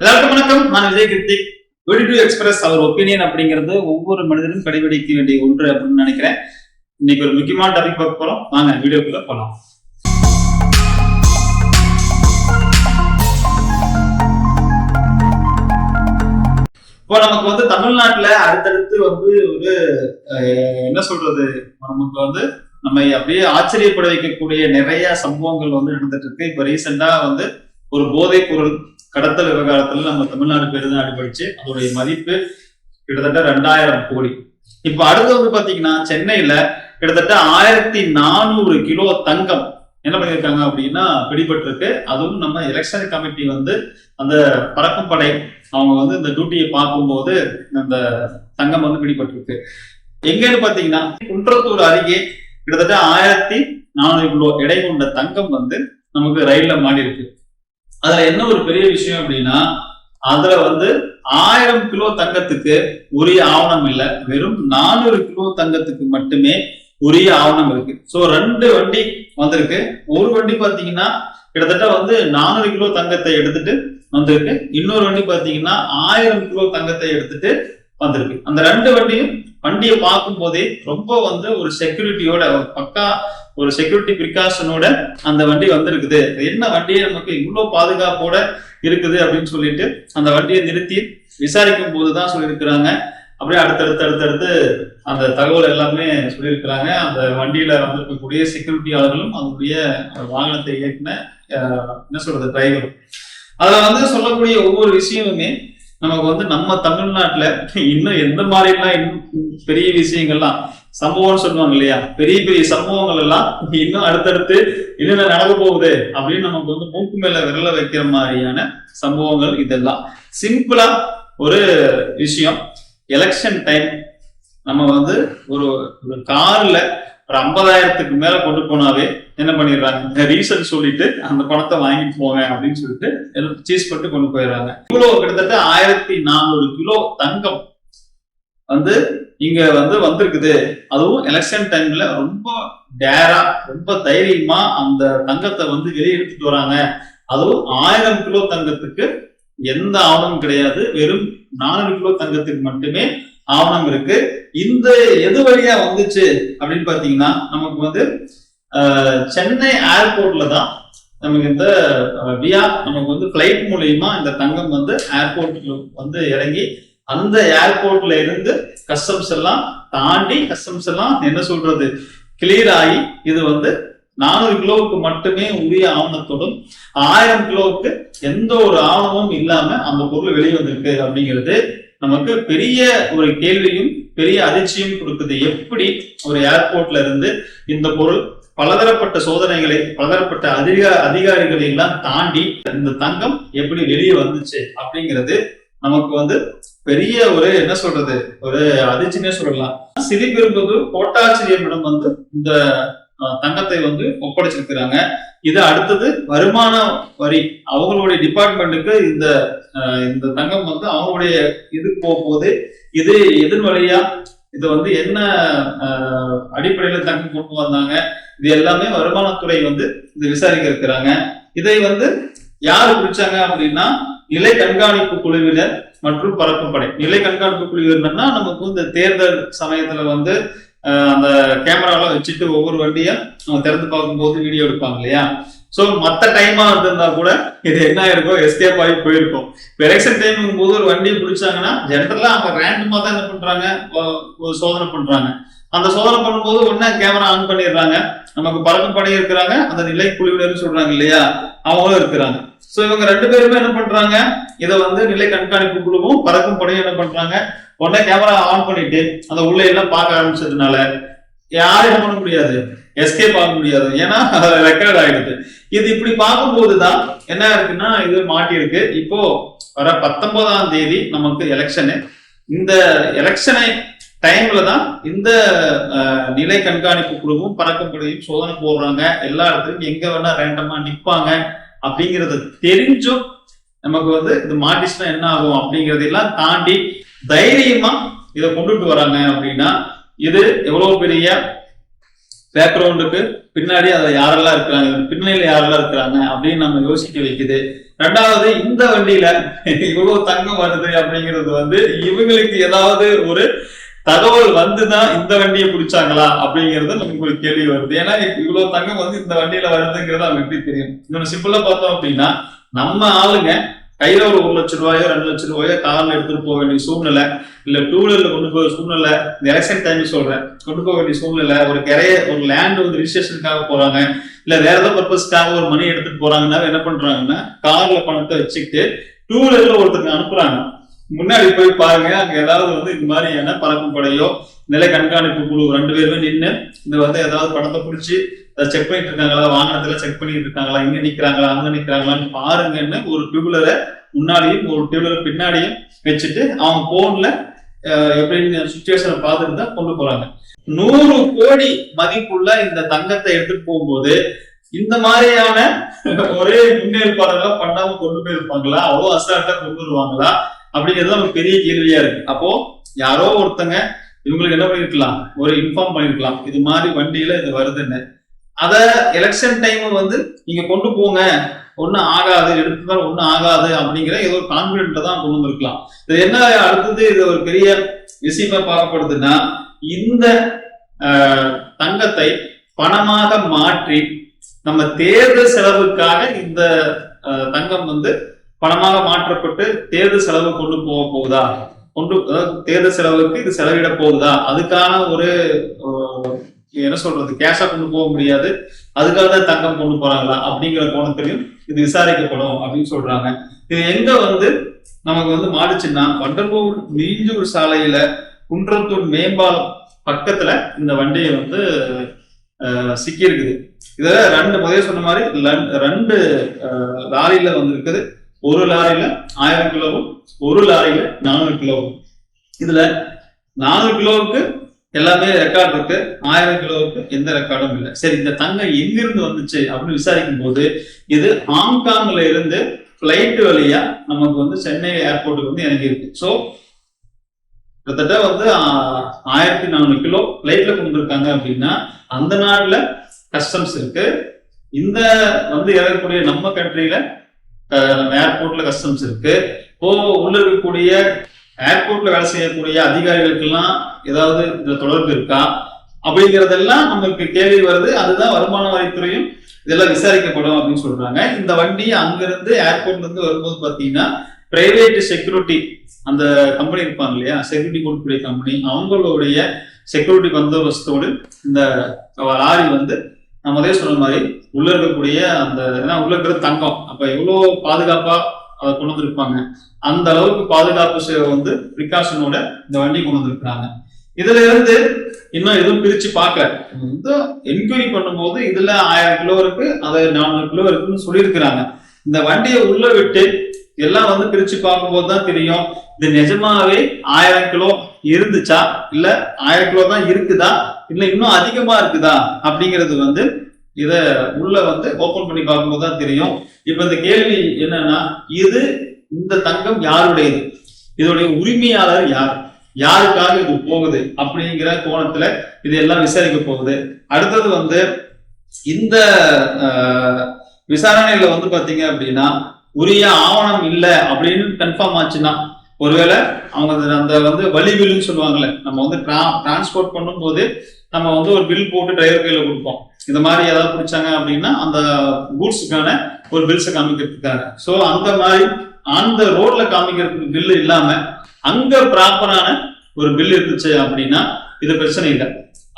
எல்லாருக்கும் வணக்கம். நான் விஜய் கிருத்திக். வெடி டு எக்ஸ்பிரஸ் அவர் ஒப்பீனியன் அப்படிங்கிறது ஒவ்வொரு மனிதரும் கடைபிடிக்க வேண்டிய ஒன்று அப்படின்னு நினைக்கிறேன். இன்னைக்கு ஒரு முக்கியமான டாபிக் பார்க்க போறோம். வாங்க வீடியோக்குள்ள போலாம். இப்போ நமக்கு வந்து தமிழ்நாட்டுல அடுத்தடுத்து வந்து ஒரு என்ன சொல்றது? நமக்கு வந்து நம்ம அப்படியே ஆச்சரியப்பட வைக்கக்கூடிய நிறைய சம்பவங்கள் வந்து நடந்துட்டு இருக்கு. இப்ப ரீசெண்டா வந்து ஒரு போதைப் பொருள் கடத்தல் விவகாரத்துல நம்ம தமிழ்நாடு பெரிதும் அடிபடிச்சு அதோடைய மதிப்பு கிட்டத்தட்ட ரெண்டாயிரம் கோடி. இப்ப அடுத்து வந்து பாத்தீங்கன்னா சென்னையில கிட்டத்தட்ட ஆயிரத்தி நானூறு கிலோ தங்கம் என்ன பண்ணியிருக்காங்க அப்படின்னா பிடிபட்டிருக்கு. அதுவும் நம்ம எலெக்ஷன் கமிட்டி வந்து அந்த பறக்கும் படை அவங்க வந்து இந்த டியூட்டியை பார்க்கும்போது அந்த தங்கம் வந்து பிடிபட்டிருக்கு. எங்கன்னு பாத்தீங்கன்னா குன்றத்தூர் அருகே கிட்டத்தட்ட ஆயிரத்தி நானூறு கிலோ எடை கொண்ட தங்கம் வந்து நமக்கு ரயில்ல மாடி இருக்கு அதுல என்ன ஒரு பெரிய விஷயம் அப்படின்னா அதுல வந்து ஆயிரம் கிலோ தங்கத்துக்கு உரிய ஆவணம் இல்லை. வெறும் நானூறு கிலோ தங்கத்துக்கு மட்டுமே உரிய ஆவணம் இருக்கு. சோ ரெண்டு வண்டி வந்திருக்கு. ஒரு வண்டி பாத்தீங்கன்னா கிட்டத்தட்ட வந்து நானூறு கிலோ தங்கத்தை எடுத்துட்டு வந்திருக்கு. இன்னொரு வண்டி பாத்தீங்கன்னா ஆயிரம் கிலோ தங்கத்தை எடுத்துட்டு வந்திருக்கு. அந்த ரெண்டு வண்டியும் வண்டியை பார்க்கும் போதே ரொம்ப வந்து ஒரு செக்யூரிட்டியோட ஒரு பக்கா ஒரு செக்யூரிட்டி ப்ரிகாஷனோட அந்த வண்டி வந்திருக்குது. என்ன வண்டியை நமக்கு இவ்வளோ பாதுகாப்போட இருக்குது அப்படின்னு சொல்லிட்டு அந்த வண்டியை நிறுத்தி விசாரிக்கும் போது தான் சொல்லியிருக்கிறாங்க. அப்படியே அடுத்தடுத்து அடுத்தடுத்து அந்த தகவல் எல்லாமே சொல்லியிருக்கிறாங்க. அந்த வண்டியில வந்திருக்கக்கூடிய செக்யூரிட்டியாளர்களும் அவங்களுடைய வாகனத்தை இயக்குன என்ன சொல்றது டிரைவரும் அதுல வந்து சொல்லக்கூடிய ஒவ்வொரு விஷயமுமே நமக்கு வந்து நம்ம தமிழ்நாட்டுல இன்னும் எந்த மாதிரிலாம் இன்னும் பெரிய விஷயங்கள்லாம் சம்பவம்னு சொல்லுவாங்க இல்லையா? பெரிய பெரிய சம்பவங்கள் எல்லாம் இன்னும் அடுத்தடுத்து என்னென்ன நடக்க போகுது அப்படின்னு நமக்கு வந்து மூக்கு மேல விரல வைக்கிற மாதிரியான சம்பவங்கள் இதெல்லாம். சிம்பிளா ஒரு விஷயம். எலெக்ஷன் டைம் நம்ம வந்து ஒரு ஒரு கார்ல ஒரு ஐம்பதாயிரத்துக்கு மேல கொண்டு போனாவே என்ன பண்ணிடுறாங்க? ரீசன் சொல்லிட்டு அந்த பணத்தை வாங்கிட்டு போங்க அப்படின்னு சொல்லிட்டு சீஸ் பண்ணிட்டு கொண்டு போயிடுறாங்க. கிலோ கிட்டத்தட்ட ஆயிரத்தி நானூறு கிலோ தங்கம் வந்து இங்க வந்து வந்திருக்குது. அதுவும் எலெக்ஷன் டைம்ல ரொம்ப டேரா ரொம்ப தைரியமா அந்த தங்கத்தை வந்து வெளியே எடுத்துட்டு வராங்க. அதுவும் ஆயிரம் கிலோ தங்கத்துக்கு எந்த ஆவணமும் கிடையாது. வெறும் நானூறு கிலோ தங்கத்துக்கு மட்டுமே ஆவணம் இருக்கு. இந்த எது வழியா வந்துச்சு அப்படின்னு பாத்தீங்கன்னா நமக்கு வந்து சென்னை ஏர்போர்ட்ல தான் நமக்கு இந்த வியா நமக்கு வந்து பிளைட் மூலியமா இந்த தங்கம் வந்து ஏர்போர்ட்ல வந்து இறங்கி அந்த ஏர்போர்ட்ல இருந்து கஸ்டம்ஸ் எல்லாம் தாண்டி கஸ்டம்ஸ் எல்லாம் என்ன சொல்றது கிளியர் ஆகி இது வந்து நானூறு கிலோவுக்கு மட்டுமே உரிய ஆவணத்தோடும் ஆயிரம் கிலோவுக்கு எந்த ஒரு ஆவணமும் இல்லாம அந்த பொருள் வெளியே வந்திருக்கு அப்படிங்கிறது நமக்கு பெரிய ஒரு கேள்வியும் பெரிய அதிர்ச்சியும் கொடுக்குது. எப்படி ஒரு ஏர்போர்ட்ல இருந்து இந்த பொருள் பலதரப்பட்ட சோதனைகளை பலதரப்பட்ட அதிக அதிகாரிகளை எல்லாம் தாண்டி இந்த தங்கம் எப்படி வெளியே வந்துச்சு அப்படிங்கிறது நமக்கு வந்து பெரிய ஒரு என்ன சொல்றது ஒரு அதிர்ச்சினே சொல்லலாம். சிலிபெரும்புதூர் கோட்டாட்சியரிடம் வந்து இந்த தங்கத்தை வந்து ஒப்படைச்சிருக்கிறாங்க. இது அடுத்தது வருமான வரி. அவங்களுடைய டிபார்ட்மெண்ட்டுக்கு இந்த இந்த தங்கம் வந்து அவங்களுடைய இது போக போகுது இது எதிர் வழியா இது வந்து என்ன அடிப்படையில தங்கம் கொண்டு வந்தாங்க. இது எல்லாமே வருமானத்துறை வந்து இது விசாரிக்க இருக்கிறாங்க. இதை வந்து யார் பிடிச்சாங்க அப்படின்னா நிலை கண்காணிப்பு குழுவினர் மற்றும் பறக்கும் படை. நிலை கண்காணிப்பு குழுவினர்னா நமக்கு இந்த தேர்தல் சமயத்துல வந்து அந்த கேமராலாம் வச்சுட்டு ஒவ்வொரு வண்டியா அவங்க திறந்து பார்க்கும்போது வீடியோ எடுப்பாங்க இல்லையா? ஸோ மற்ற டைமா இருந்திருந்தா கூட இது என்ன இருக்கும் எஸ்கேப் ஆகி போயிருக்கும். இப்போ எலெக்ஷன் டைமுங்கும் போது ஒரு வண்டியை பிடிச்சாங்கன்னா ஜென்ரலா அவங்க ரேண்டமா தான் என்ன பண்றாங்க? ஒரு சோதனை பண்றாங்க. அந்த சோதனை பண்ணும்போது உடனே கேமரா ஆன் பண்ணிடுறாங்க. நமக்கு பறக்கும் படை இருக்கிறாங்க. அந்த நிலை குழுவினர் சொல்றாங்க இல்லையா? அவங்களும் இருக்கிறாங்க. ஸோ இவங்க ரெண்டு பேருமே என்ன பண்றாங்க? இதை வந்து நிலை கண்காணிப்பு குழுவும் பறக்கும் படையும் என்ன பண்றாங்க? உடனே கேமரா ஆன் பண்ணிட்டு அந்த உள்ள எல்லாம் பார்க்க ஆரம்பிச்சதுனால யாரும் என்ன பண்ண முடியாது. எஸ்கேப் ஆக முடியாது. ஏன்னா ரெக்கார்ட் ஆயிடுது. இது இப்படி பார்க்கும்போது தான் என்ன இருக்குன்னா இது மாட்டியிருக்கு. இப்போ வர பத்தொன்பதாம் தேதி நமக்கு எலெக்ஷனு இந்த எலெக்ஷனை டைம்ல தான் இந்த நிலை கண்காணிப்பு குழுவும் பறக்கும் படையும் சோதனை போடுறாங்க. எல்லா இடத்துலையும் எங்க வேணா ரேண்டமா நிற்பாங்க அப்படிங்கறது தெரிஞ்சும் நமக்கு வந்து இது மாட்டிச்சுன்னா என்ன ஆகும் அப்படிங்கறதெல்லாம் தாண்டி தைரியமா இதை கொண்டுட்டு வராங்க அப்படின்னா இது எவ்வளவு பெரிய பேக்ரவுண்டுக்கு பின்னாடி அதை யாரெல்லாம் இருக்கிறாங்க? பின்னணியில யாரெல்லாம் இருக்கிறாங்க? அப்படின்னு நம்ம யோசிக்க வைக்குது. ரெண்டாவது இந்த வண்டியில இவ்வளவு தங்கம் வருது அப்படிங்கிறது வந்து இவங்களுக்கு ஏதாவது ஒரு தகவல் வந்துதான் இந்த வண்டியை பிடிச்சாங்களா அப்படிங்கறது நமக்கு ஒரு கேள்வி வருது. ஏன்னா இவ்வளவு தங்கம் வந்து இந்த வண்டியில வருதுங்கிறது அவங்க எப்படி தெரியும்? இன்னொன்னு சிம்பிளா பார்த்தோம் அப்படின்னா நம்ம ஆளுங்க கையில ஒரு ஒரு லட்சம் ரூபாயோ ரெண்டு லட்சம் ரூபாயோ கார்ல எடுத்துட்டு போக வேண்டிய சூழ்நிலை இல்ல டூ வீலர்ல கொண்டு போக சூழ்நிலை இந்த எலெக்ஷன் டைம் சொல்றேன். கொண்டு போக வேண்டிய சூழ்நிலை ஒரு கிரைய ஒரு லேண்ட் வந்து ரிஜிஸ்ட்ரேஷனுக்காக போறாங்க இல்ல வேற ஏதோ பர்பஸ்க்காக ஒரு மணி எடுத்துட்டு போறாங்கன்னா என்ன பண்றாங்கன்னா கார்ல பணத்தை வச்சுக்கிட்டு டூ வீலர்ல ஒருத்தருக்கு அனுப்புறாங்க. முன்னாடி போய் பாருங்க அங்க ஏதாவது வந்து இந்த மாதிரியான பறக்கும் படையோ நிலை கண்காணிப்பு குழு ரெண்டு பேருமே நின்று இந்த வந்து ஏதாவது பணத்தை பிடிச்சி அதை செக் பண்ணிட்டு இருக்காங்களா? வாகனத்துல செக் பண்ணிட்டு இருக்காங்களா? இங்க நிக்கிறாங்களா? அங்க நிக்கிறாங்களான்னு பாருங்கன்னு ஒரு டியூபுலரை முன்னாடியும் ஒரு டியூபுலர் பின்னாடியும் வச்சுட்டு அவங்க போன்ல எப்படின்னு சுச்சுவேஷனை பார்த்துட்டு தான் கொண்டு போறாங்க. நூறு கோடி மதிப்புள்ள இந்த தங்கத்தை எடுத்துட்டு போகும்போது இந்த மாதிரியான ஒரே முன்னேற்பாடுகள் பண்ணாம கொண்டு போயிருப்பாங்களா? அவ்வளவு அசால்ட்டா கொண்டு வருவாங்களா? அப்படிங்கிறது நமக்கு பெரிய கேள்வியா இருக்கு. அப்போ யாரோ ஒருத்தங்க இவங்களுக்கு என்ன பண்ணிருக்கலாம்? ஒரு இன்ஃபார்ம் பண்ணிருக்கலாம். இது மாதிரி வண்டியில இது வருதுன்னு. அத எலெக்ஷன் டைம் வந்து நீங்க கொண்டு போங்க. ஒன்றும் ஆகாது எடுத்துதான் ஒன்றும் ஆகாது அப்படிங்கிற ஏதோ ஒரு கான்பிடென்ட்ல தான் கொண்டு வந்திருக்கலாம். இது என்ன அடுத்தது? இது ஒரு பெரிய விஷயமா பார்க்கப்படுதுன்னா இந்த தங்கத்தை பணமாக மாற்றி நம்ம தேர்தல் செலவுக்காக இந்த தங்கம் வந்து பணமாக மாற்றப்பட்டு தேர்தல் செலவு கொண்டு போக போகுதா? கொண்டு தேர்தல் செலவுக்கு இது செலவிட போகுதா? அதுக்கான ஒரு என்ன சொல்றது கேஷா கொண்டு போக முடியாது. அதுக்காக தான் தங்கம் கொண்டு போறாங்களா? அப்படிங்கிற கோணத்திலையும் இது விசாரிக்கப்படும் அப்படின்னு சொல்றாங்க. இது எங்க வந்து நமக்கு வந்து மாடுச்சுன்னா வண்டலூர் மீஞ்சூர் சாலையில குன்றத்தூர் மேம்பாலம் பக்கத்துல இந்த வண்டியை வந்து சிக்கி இருக்குது இதுல ரெண்டு முதல்ல சொன்ன மாதிரி ரெண்டு லாரியில வந்து இருக்குது ஒரு லாரியில ஆயிரம் கிலோவும் ஒரு லாரியில நானூறு கிலோவும் இதுல நானூறு கிலோவுக்கு எல்லாமே ரெக்கார்ட் இருக்கு. ஆயிரம் கிலோவுக்கு எந்த ரெக்கார்டும் இல்லை. சரி இந்த தங்கம் எங்கிருந்து வந்துச்சு அப்படின்னு விசாரிக்கும் போது இது ஹாங்காங்ல இருந்து பிளைட் வழியா நமக்கு வந்து சென்னை ஏர்போர்ட்டுக்கு வந்து இறங்கி இருக்கு. ஸோ கிட்டத்தட்ட வந்து ஆயிரத்தி நானூறு கிலோ பிளைட்ல கொண்டு இருக்காங்க அப்படின்னா அந்த நாட்டுல கஸ்டம்ஸ் இருக்கு. இந்த வந்து இறங்கக்கூடிய நம்ம கண்ட்ரியில ஏர்போர்ட்ல கஸ்டம்ஸ் இருக்கு. இப்போ உள்ள இருக்கக்கூடிய ஏர்போர்ட்ல வேலை செய்யக்கூடிய அதிகாரிகளுக்கெல்லாம் ஏதாவது இதுல தொடர்பு இருக்கா? அப்படிங்கறதெல்லாம் நமக்கு கேள்வி வருது. அதுதான் வருமான வரித்துறையும் இதெல்லாம் விசாரிக்கப்படும் அப்படின்னு சொல்றாங்க. இந்த வண்டி அங்கிருந்து ஏர்போர்ட்ல இருந்து வரும்போது பாத்தீங்கன்னா பிரைவேட் செக்யூரிட்டி அந்த கம்பெனி இருப்பாங்க இல்லையா? செக்யூரிட்டி கொடுக்கக்கூடிய கம்பெனி அவங்களுடைய செக்யூரிட்டி பந்தோபஸ்தோடு இந்த லாரி வந்து நான் முதல்ல சொன்ன மாதிரி உள்ள இருக்கக்கூடிய அந்த ஏன்னா உள்ள இருக்கிற தங்கம். அப்ப எவ்வளவு பாதுகாப்பா அதை கொண்டு வந்திருப்பாங்க? அந்த அளவுக்கு பாதுகாப்பு சேவை வந்து பிரிகாஷனோட இந்த வண்டி கொண்டு வந்திருக்கிறாங்க. இதுல இருந்து இன்னும் எதுவும் பிரிச்சு பார்க்கல. வந்து என்கொயரி பண்ணும்போது இதுல ஆயிரம் கிலோ இருக்கு அது நானூறு கிலோ இருக்குன்னு சொல்லியிருக்கிறாங்க. இந்த வண்டியை உள்ள விட்டு எல்லாம் வந்து பிரிச்சு பார்க்கும்போது தான் தெரியும் இது நிஜமாவே ஆயிரம் கிலோ இருந்துச்சா? இல்ல ஆயிரம் கிலோ தான் இருக்குதா? இல்ல இன்னும் அதிகமா இருக்குதா? அப்படிங்கிறது வந்து இத உள்ள வந்து ஓபன் பண்ணி பார்க்கும்போது தான் தெரியும். இப்ப இந்த கேள்வி என்னன்னா இது இந்த தங்கம் யாருடையது? இதோடைய உரிமையாளர் யார்? யாருக்காக இது போகுது? அப்படிங்கிற கோணத்துல இது எல்லாம் விசாரிக்க போகுது. அடுத்தது வந்து இந்த விசாரணையில வந்து பாத்தீங்க அப்படின்னா உரிய ஆவணம் இல்லை அப்படின்னு கன்ஃபார்ம் ஆச்சுன்னா ஒருவேளை அவங்க அந்த வந்து வழி பில்லுன்னு சொல்லுவாங்கல்ல நம்ம வந்து டிரான்ஸ்போர்ட் பண்ணும்போது நம்ம வந்து ஒரு பில் போட்டு டிரைவர் கையில கொடுப்போம். இந்த மாதிரி ஏதாவது பிடிச்சாங்க அப்படின்னா அந்த கூட்ஸுக்கான ஒரு பில்ஸை காமிக்கிறதுக்காக. ஸோ அந்த மாதிரி அந்த ரோட்ல காமிக்கிறதுக்கு பில்லு இல்லாம அங்க ப்ராப்பரான ஒரு பில் இருந்துச்சு அப்படின்னா இது பிரச்சனை இல்லை.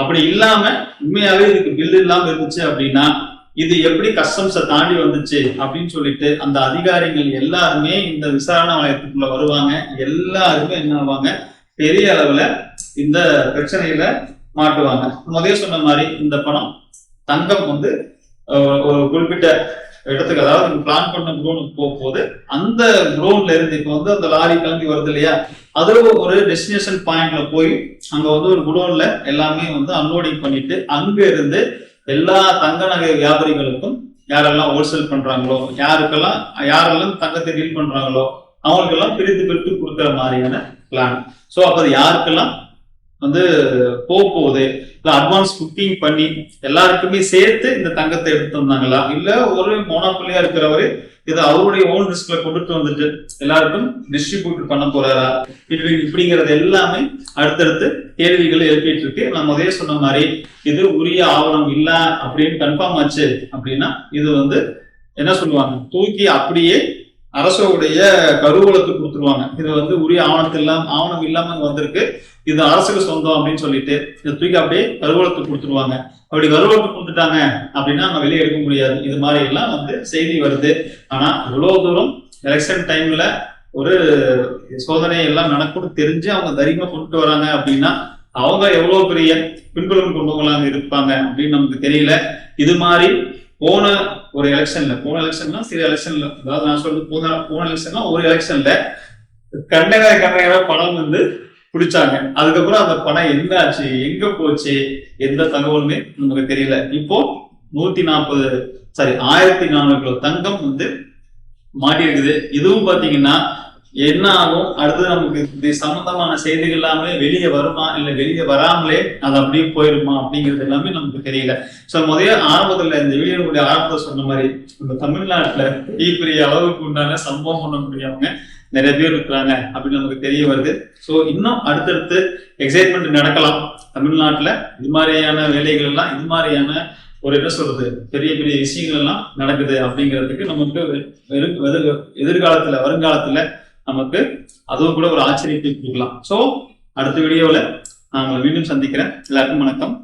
அப்படி இல்லாம உண்மையாவே இதுக்கு பில் இல்லாம இருந்துச்சு அப்படின்னா இது எப்படி கஸ்டம்ஸை தாண்டி வந்துச்சு அப்படின்னு சொல்லிட்டு அந்த அதிகாரிகள் எல்லாருமே இந்த விசாரணை வளையத்துக்குள்ள வருவாங்க. எல்லாருமே என்ன ஆவாங்க? பெரிய அளவுல இந்த பிரச்சனையில மாட்டுவாங்க. முதல்ல சொன்ன மாதிரி இந்த பணம் தங்கம் வந்து ஒரு குறிப்பிட்ட இடத்துக்கு அதாவது பிளான் பண்ண குரோனுக்கு போகும்போது அந்த குரோன்ல இருந்து இப்ப வந்து அந்த லாரி கிளம்பி வருது இல்லையா? அதுல ஒரு டெஸ்டினேஷன் பாயிண்ட்ல போய் அங்க வந்து ஒரு குடோன்ல எல்லாமே வந்து அன்லோடிங் பண்ணிட்டு அங்க இருந்து எல்லா தங்க நகை வியாபாரிகளுக்கும் யாரெல்லாம் ஹோல்சேல் பண்றாங்களோ யாருக்கெல்லாம் யாரெல்லாம் தங்கத்தை டீல் பண்றாங்களோ அவங்களுக்கெல்லாம் பிரித்து பிரித்து கொடுக்குற மாதிரியான பிளான் ஸோ அப்போ அது யாருக்கெல்லாம் வந்து போக போகுது. இல்ல அட்வான்ஸ் புக்கிங் பண்ணி எல்லாருக்குமே சேர்த்து இந்த தங்கத்தை எடுத்து வந்தாங்களா? இல்ல ஒரு மோனோபலியா இருக்கிறவரு இதை அவருடைய ஓன் ரிஸ்க்ல கொண்டுட்டு வந்துட்டு எல்லாருக்கும் டிஸ்ட்ரிபியூட் பண்ண போறாரா? இப்படி இப்படிங்கிறது எல்லாமே அடுத்தடுத்து கேள்விகள் எழுப்பிட்டு இருக்கு. நான் முதலே சொன்ன மாதிரி இது உரிய ஆவணம் இல்ல அப்படின்னு கன்ஃபார்ம் ஆச்சு அப்படின்னா இது வந்து என்ன சொல்லுவாங்க? தூக்கி அப்படியே அரசுடைய கருவூலத்துக்கு கொடுத்துருவாங்க. இது வந்து உரிய ஆவணத்தில் இல்லாம ஆவணம் இல்லாம வந்திருக்கு. இது அரசுக்கு சொந்தம் அப்படின்னு சொல்லிட்டு இதை தூக்கி அப்படியே கருவூலத்துக்கு கொடுத்துருவாங்க. அப்படி கருவூலத்துக்கு கொடுத்துட்டாங்க அப்படின்னா நம்ம வெளியே எடுக்க முடியாது. இது மாதிரி எல்லாம் வந்து செய்தி வருது. ஆனா இவ்வளவு தூரம் எலெக்ஷன் டைம்ல ஒரு சோதனை எல்லாம் நடக்கும் தெரிஞ்சு அவங்க தைரியமா கொண்டு வராங்க அப்படின்னா அவங்க எவ்வளவு பெரிய பின்புலம் கொண்டவங்களாக இருப்பாங்க அப்படின்னு நமக்கு தெரியல. இது மாதிரி போன ஒரு எலெக்ஷன்ல போன எலெக்ஷன்ல சில எலெக்ஷன்ல அதாவது நான் சொல்றது போன போன எலெக்ஷன்ல ஒரு எலெக்ஷன்ல கண்டகர கண்டகர பணம் வந்து பிடிச்சாங்க அதுக்கப்புறம் அந்த பணம் என்ன ஆச்சு எங்க போச்சு எந்த தகவலுமே நமக்கு தெரியல. இப்போ நூத்தி நாற்பது சாரி ஆயிரத்தி நானூறு கிலோ தங்கம் வந்து மாட்டியிருக்குது. இதுவும் பாத்தீங்கன்னா என்ன ஆகும் அடுத்து நமக்கு இது சம்பந்தமான செய்திகள் இல்லாமலே வெளியே வருமா? இல்ல வெளியே வராமலே அது அப்படியே போயிருமா? அப்படிங்கிறது எல்லாமே நமக்கு தெரியல. சோ முதல்ல ஆரம்பத்துல இந்த வீடியோனுடைய ஆரம்பத்தை சொன்ன மாதிரி இந்த தமிழ்நாட்டுல பெரிய பெரிய அளவுக்கு உண்டான சம்பவம் பண்ண முடியாமங்க நிறைய பேர் இருக்கிறாங்க அப்படின்னு நமக்கு தெரிய வருது. சோ இன்னும் அடுத்தடுத்து எக்ஸைட்மெண்ட் நடக்கலாம். தமிழ்நாட்டுல இது மாதிரியான வேலைகள் எல்லாம் இது மாதிரியான ஒரு என்ன சொல்றது பெரிய பெரிய விஷயங்கள் எல்லாம் நடக்குது அப்படிங்கிறதுக்கு நமக்கு வெறு- எதிர்காலத்துல வருங்காலத்துல நமக்கு அதுவும் கூட ஒரு ஆச்சரியத்தை கொடுக்கலாம். ஸோ அடுத்த வீடியோவில் நான் உங்களை மீண்டும் சந்திக்கிறேன். எல்லாருக்கும் வணக்கம்.